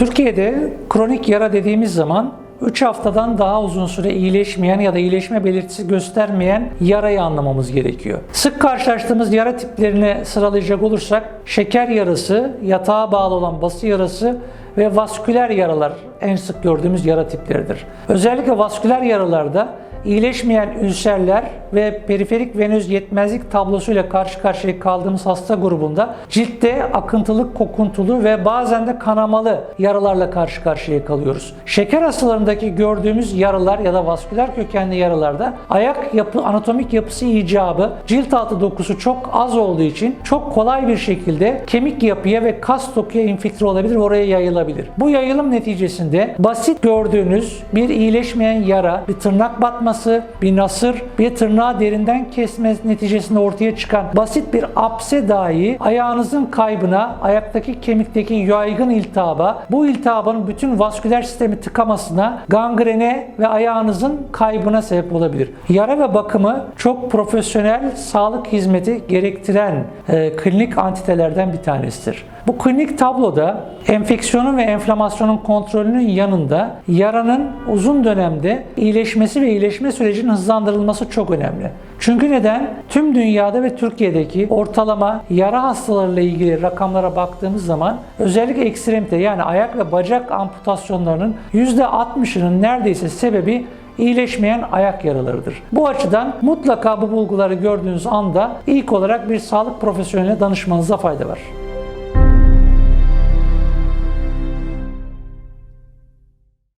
Türkiye'de kronik yara dediğimiz zaman 3 haftadan daha uzun süre iyileşmeyen ya da iyileşme belirtisi göstermeyen yarayı anlamamız gerekiyor. Sık karşılaştığımız yara tiplerini sıralayacak olursak şeker yarası, yatağa bağlı olan bası yarası ve vasküler yaralar en sık gördüğümüz yara tipleridir. Özellikle vasküler yaralarda iyileşmeyen ülserler ve periferik venöz yetmezlik tablosuyla karşı karşıya kaldığımız hasta grubunda ciltte akıntılık, kokuntulu ve bazen de kanamalı yaralarla karşı karşıya kalıyoruz. Şeker hastalarındaki gördüğümüz yaralar ya da vasküler kökenli yaralarda ayak yapı, anatomik yapısı icabı cilt altı dokusu çok az olduğu için çok kolay bir şekilde kemik yapıya ve kas dokuya infiltre olabilir, oraya yayılabilir. Bu yayılım neticesinde basit gördüğünüz bir iyileşmeyen yara, bir tırnak batması, bir nasır, bir tırnağı derinden kesme neticesinde ortaya çıkan basit bir apse dahi ayağınızın kaybına, ayaktaki kemikteki yaygın iltihaba, bu iltihabın bütün vasküler sistemi tıkamasına, gangrene ve ayağınızın kaybına sebep olabilir. Yara ve bakımı çok profesyonel sağlık hizmeti gerektiren e, klinik antitelerden bir tanesidir. Bu klinik tabloda enfeksiyonun ve enflamasyonun kontrolünün yanında yaranın uzun dönemde iyileşmesi ve iyileşme sürecinin hızlandırılması çok önemli. Çünkü neden? Tüm dünyada ve Türkiye'deki ortalama yara hastalarıyla ilgili rakamlara baktığımız zaman özellikle ekstremite yani ayak ve bacak amputasyonlarının %60'ının neredeyse sebebi iyileşmeyen ayak yaralarıdır. Bu açıdan mutlaka bu bulguları gördüğünüz anda ilk olarak bir sağlık profesyoneline danışmanıza fayda var.